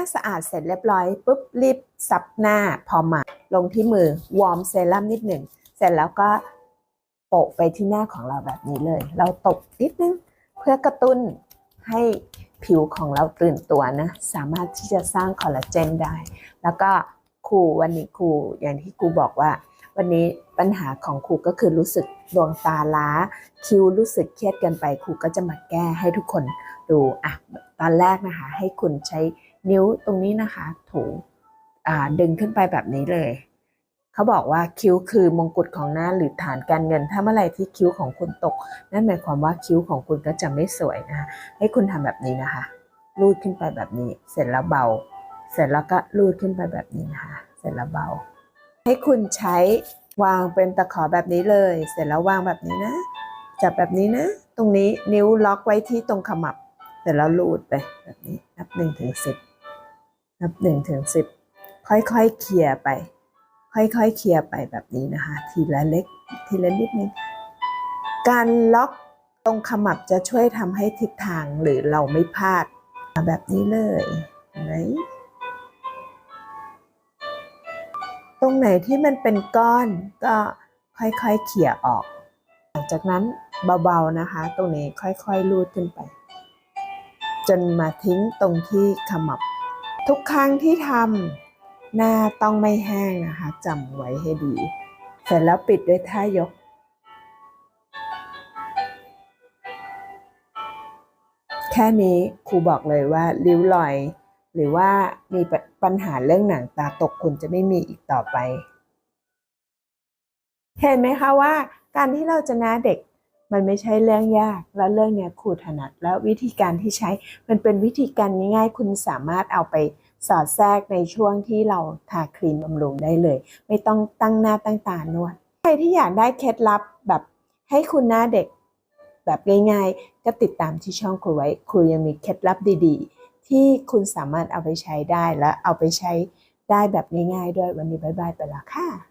น้าสะอาดเสร็จเรียบร้อยปุ๊บรีบซับหน้าพอมาลงที่มือวอร์มเซรั่มนิดหนึ่งเสร็จแล้วก็โปะไปที่หน้าของเราแบบนี้เลย เราตบนิดนึงเพื่อกระตุ้นให้ผิวของเราตื่นตัวนะ สามารถที่จะสร้างคอลลาเจนได้ แล้วก็ครูวันนี้ครูอย่างที่ครูบอกว่า วันนี้ปัญหาของครูก็คือรู้สึกดวงตาล้า คิ้วรู้สึกเครียดเกินไปครูก็จะมาแก้ให้ทุกคนดูอะตอนแรกนะคะ ให้คุณใช้ นิ้วตรงนี้นะคะ ถูดึงขึ้นไปแบบนี้เลย เขาบอกว่าคิ้วคือมงกุฎของหน้าหรือฐานการเงิน ถ้าเมื่อไหร่ที่คิ้วของคุณตก นั่นหมายความว่าคิ้วของคุณก็จะไม่สวยนะคะ ให้คุณทำแบบนี้นะคะรูดขึ้นไปแบบนี้ เสร็จแล้วเบา เสร็จแล้วก็รูดขึ้นไปแบบนี้นะคะ เสร็จแล้วเบา ให้คุณใช้วางเป็นตะขอแบบนี้เลย เสร็จแล้ววางแบบนี้นะ จับแบบนี้นะ ตรงนี้นิ้วล็อกไว้ที่ตรงขมับ เสร็จแล้วรูดไปแบบนี้ นับหนึ่งถึงสิบ นับหนึ่งถึงสิบค่อยๆเคลียร์ไป ค่อยๆเคลียร์ไปแบบนี้นะคะ ทีละเล็กทีละนิดนึงการล็อกตรงขมับจะช่วยทำให้ทิศทางหรือเราไม่พลาดแบบนี้เลยเห็นไหมตรงไหนที่มันเป็นก้อนก็ค่อยๆเขี่ยออก หลังจากนั้นเบาๆนะคะ ตรงนี้ค่อยๆลูดขึ้นไป จนมาทิ้งตรงที่ขมับ ทุกครั้งที่ทำหน้าต้องไม่แห้งนะคะจำไว้ให้ดี เสร็จแล้วปิดด้วยท่ายก แค่นี้ครูบอกเลยว่าริ้วรอย หรือว่ามีปัญหาเรื่องหนังตาตกคุณจะไม่มีอีกต่อไป เห็นไหมคะว่าการที่เราจะน้าเด็ก มันไม่ใช่เรื่องยาก แล้วเรื่องเนี้ยครูถนัด แล้ววิธีการที่ใช้ มันเป็นวิธีการง่ายๆ คุณสามารถเอาไปสอดแทรกในช่วงที่เราทาครีมบำรุงได้เลย ไม่ต้องตั้งหน้าตั้งตานวด ใครที่อยากได้เคล็ดลับแบบให้คุณหน้าเด็กแบบง่ายๆ ก็ติดตามที่ช่องครูไว้ ครูยังมีเคล็ดลับดีๆ ที่คุณสามารถเอาไปใช้ได้และเอาไปใช้ได้แบบง่ายๆ ด้วยวันนี้บายบายไปแล้วค่ะ